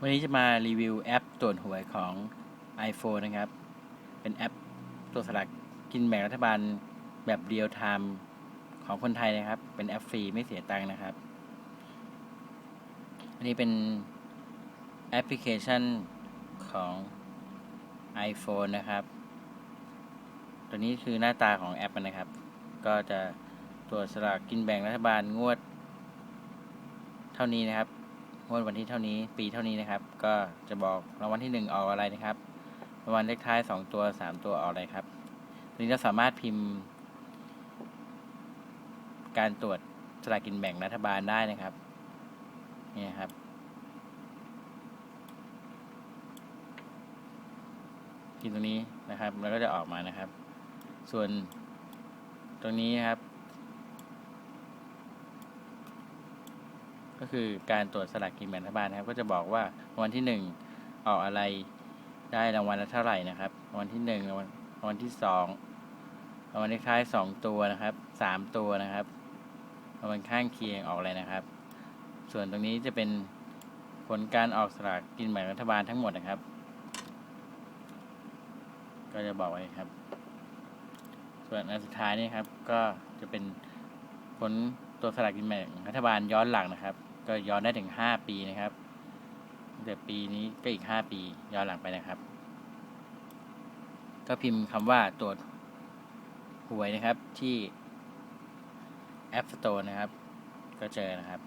วันนี้จะมารีวิวแอปตรวจหวยของ iPhone นะครับ เป็นแอปตัวสลากกินแบ่งรัฐบาลแบบเรียลไทม์ของคนไทยนะครับ เป็นแอปฟรีไม่เสียตังค์นะครับ อันนี้เป็นแอปพลิเคชันของ iPhone นะครับ ตัวนี้คือหน้าตาของแอปนะครับ ก็จะตรวจสลากกินแบ่งรัฐบาลงวด เท่านี้นะครับ งวดวันที่เท่านี้ปีเท่านี้นะครับ ก็จะบอกรางวัลที่หนึ่งออกอะไรนะครับรางวัลเลขท้ายสองตัวสามตัวออกอะไรครับทีนี้เราสามารถพิมพ์ การตรวจสลากกินแบ่งรัฐบาลได้นะครับนี่ครับพิมพ์ตรงนี้นะครับ แล้วก็จะออกมานะครับ ส่วนตรงนี้ครับ ก็คือการตรวจสลากกินแบ่งรัฐบาลนะครับ ก็จะบอกว่าวัลที่หนึ่งออกอะไรได้รางวัลละเท่าไหร่นะครับวัลที่หนึ่งรางวัลวัลที่สองรางวัลเลขท้ายสองตัวนะครับสามตัวนะครับรางวัลข้างเคียงออกอะไรนะครับ ส่วนตรงนี้จะเป็นผลการออกสลากกินแบ่งรัฐบาลทั้งหมดนะครับ ก็จะบอกไว้ครับ ส่วนอันสุดท้ายนี่ครับก็จะเป็นผล ตัวสลากกินแบ่งรัฐบาลย้อนหลังนะครับ ก็ย้อนได้ถึงห้าปีนะครับตั้งแต่ปีนี้ก็อีกห้าปีย้อนหลังไปนะครับ ก็พิมพ์คำว่าตรวจหวยนะครับที่ App Store นะครับ ก็เจอนะครับ